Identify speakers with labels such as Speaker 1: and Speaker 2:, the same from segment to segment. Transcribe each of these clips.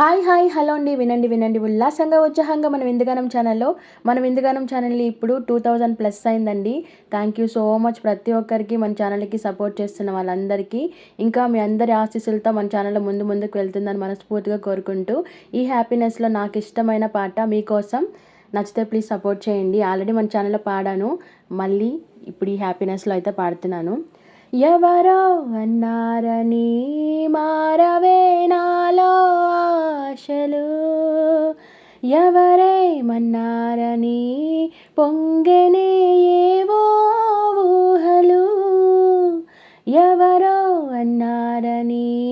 Speaker 1: Hi hi hello అండి. వినండి వినండి. ఉల్లాసంగా ఉత్సాహంగా మనం ఇందుగానం ఛానల్లో మనం ఇందుగానం ఛానల్ని ఇప్పుడు టూ థౌజండ్ ప్లస్ అయిందండి. థ్యాంక్ యూ సో మచ్ ప్రతి ఒక్కరికి మన ఛానల్కి సపోర్ట్ చేస్తున్న వాళ్ళందరికీ. ఇంకా మీ అందరి ఆశీస్సులతో మన ఛానల్ ముందు ముందుకు వెళ్తుందని మనస్ఫూర్తిగా కోరుకుంటూ ఈ హ్యాపీనెస్లో నాకు ఇష్టమైన పాట మీకోసం నచ్చితే ప్లీజ్ సపోర్ట్ చేయండి. ఆల్రెడీ మన ఛానల్లో పాడాను. మళ్ళీ ఇప్పుడు ఈ హ్యాపీనెస్లో అయితే పాడుతున్నాను. ఎవరో అన్నారని మారా ఆశలు ఎవరేమన్నారని పొంగనే ఏవో ఊహలు. ఎవరో అన్నారని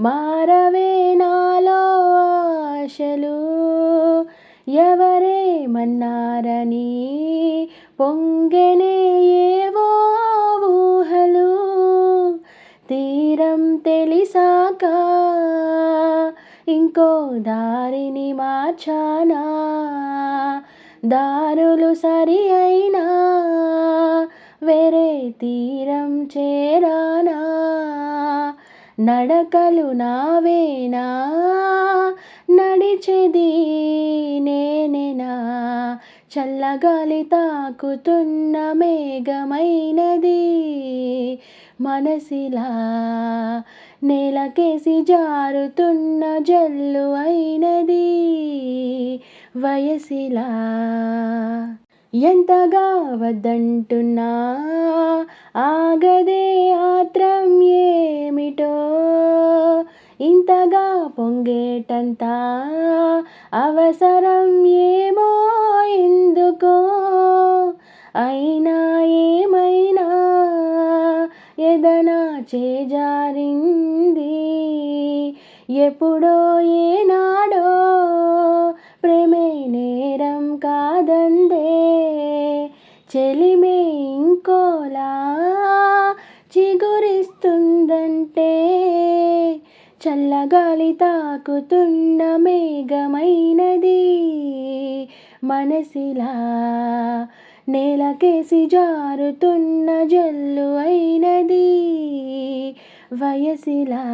Speaker 1: మారవే నాలో ఆశలు. ఎవరేమన్నారని పొంగనే ఏవో ఊహలు. తీరం తెలిసాకా ఇంకో దారిని మార్చానా? దారులు సరి అయినా? వేరే తీరం చేరానా? నడకలు నావేనా? నడిచేది నేనేనా? చల్లగాలి తాకుతున్న మేఘమైనది మనసిలా నేలకేసి జారుతున్న జల్లు అయినది వయసిలా. ఎంతగా వద్దంటున్నా ఆగదే ఆత్రం ఏమిటో? ఇంతగా పొంగేటంత అవసరం ఏమో ఎందుకో? అయి చేజారింది. ఎప్పుడో ఏనాడో ప్రేమే నేరం కాదందే. చెలిమే ఇంకోలా చిగురిస్తుందంటే. చల్లగాలి తాకుతున్న మేఘమైనది మనసిలా నేలకేసి జారుతున్న జల్లు అయినది వయసిలా.